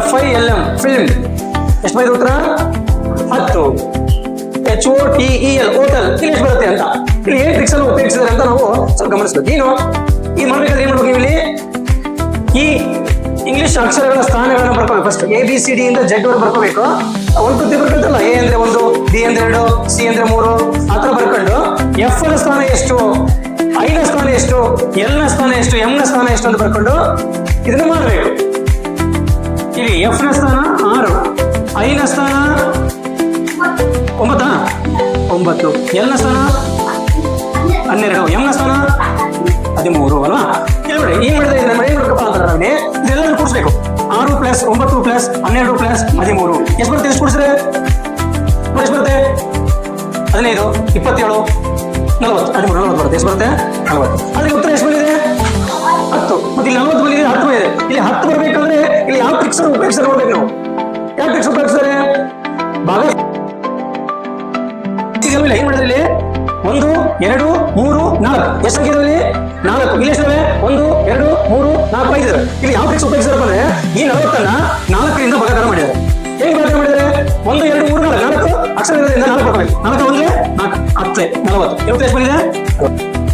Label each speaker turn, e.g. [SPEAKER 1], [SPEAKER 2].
[SPEAKER 1] F I L M film ಎಷ್ಟು ಬೈದು ಉತ್ತರ? ಹತ್ತು. H O T E L hotel ಇಲ್ಲಿ ಎಷ್ಟು ಬರುತ್ತೆ ಅಂತ. ಇಲ್ಲಿ ಏನ್ ಟ್ರಿಕ್ಸ್ ಅನ್ನು ಉಪಯೋಗಿಸಿದ್ರೆ ಅಂತ ನಾವು ಸ್ವಲ್ಪ ಗಮನಿಸ್ಬೇಕು. ಏನು ಈ ಮಾಡ್ಬೇಕಾದ್ರೆ ಏನ್ ಮಾಡ್ಬೇಕು ಇಲ್ಲಿ ಈ ಇಂಗ್ಲಿಷ್ ಅಕ್ಷರಗಳ ಸ್ಥಾನಗಳನ್ನ ಬರ್ಕೋಬೇಕು first A B C D ಇಂದ ಜೆಡ್ ವರೆಗೆ ಬರ್ಕೋಬೇಕು. ಒಂದು ಕೃತಿ ಬರ್ಕೊಂತಲ್ಲ ಎ ಅಂದ್ರೆ ಒಂದು ಡಿ ಅಂದ್ರೆ ಎರಡು ಸಿ ಅಂದ್ರೆ ಮೂರು, ಆ ಥರ ಬರ್ಕೊಂಡು ಎಫ್ನ ಸ್ಥಾನ ಎಷ್ಟು ಐ ನ ಸ್ಥಾನ ಎಷ್ಟು ಎಲ್ನ ಸ್ಥಾನ ಎಷ್ಟು ಎಂ ನ ಸ್ಥಾನ ಎಷ್ಟು ಅಂತ ಬರ್ಕೊಂಡು ಇದನ್ನ ಮಾಡಬೇಕು. ಒಂಬತ್ತಾ? ಒಂಬತ್ತು. ಎಲ್ನ ಸ್ಥಾನ? ಹನ್ನೆರಡು. ಎಂ ಸ್ಥಾನ? ಹದಿಮೂರು ಅಲ್ಲ ಏನ್ ಮಾಡಿದ್ರೆ ಇದೆಲ್ಲ ಕೂಡಿಸ್ಬೇಕು. ಆರು ಪ್ಲಸ್ ಒಂಬತ್ತು ಪ್ಲಸ್ ಹನ್ನೆರಡು ಪ್ಲಸ್ ಹದಿಮೂರು. ಎಷ್ಟು ಬರುತ್ತೆ, ಎಷ್ಟು ಕೂಡಿಸ್ರೆ ಎಷ್ಟು ಬರುತ್ತೆ? ಹದಿನೈದು, ಇಪ್ಪತ್ತೇಳು, ನಲವತ್ತು. ಹದಿಮೂರು, ನಲವತ್ತು ಬರುತ್ತೆ. ಎಷ್ಟು ಬರುತ್ತೆ? ನಲವತ್ತು. ಅದಕ್ಕೆ ಉತ್ತರ ಎಷ್ಟು ಬಂದಿದೆ? ಹತ್ತು. ಮತ್ತೆ ಇಲ್ಲಿ ನಲವತ್ತು ಬಂದಿದೆ, ಹತ್ತು ಬಂದಿದೆ. ಇಲ್ಲಿ ಹತ್ತು ಬರಬೇಕಂದ್ರೆ ಇಲ್ಲಿ ಯಾವ ಟ್ರಿಕ್ಸ್ ಉಪಯೋಗಿಸ್ತಾರೆ ನೋಡ್ಬೇಕು ನಾವು? ಯಾವ ಟ್ರಿಕ್ಸ್ ಉಪಯೋಗಿಸ್ತಾರೆ ಭಾಗ ಏನ್ ಮಾಡಿದ್ರಲ್ಲಿ? ಒಂದು, ಎರಡು, ಮೂರು, ನಾಲ್ಕು. ಎಷ್ಟು ಸಂಖ್ಯೆ ಇದಾವೆ ನಾಲ್ಕು. ಇಲ್ಲಿ ಎಷ್ಟಿದಾವೆ? ಒಂದು, ಎರಡು, ಮೂರು, ನಾಲ್ಕು ಐದು. ಇಲ್ಲಿ ಯಾವ ಟ್ರಿಕ್ಸ್ ಉಪಯೋಗಿಸಿದಾರಪ್ಪ ಅಂದ್ರೆ ಈ ನಲವತ್ತನ್ನ ನಾಲ್ಕರಿಂದ ಭಾಗಾಕಾರ ಮಾಡಿದ್ದಾರೆ. ಹೇಗೆ ಭಾಗಾಕಾರ ಮಾಡಿದ್ದಾರೆ? ಒಂದು, ಎರಡು, ಮೂರು, ನಾಲ್ಕು. ನಾಲ್ಕು ಅಕ್ಷರ ಇರೋದ್ರಿಂದ ನಾಲ್ಕು ನಾಲ್ಕು ಒಂದು ನಾಲ್ಕು. ಹತ್ತೆ. ನಲವತ್ತು. ಎಷ್ಟು ಎಷ್ಟು ಬಂದಿದೆ?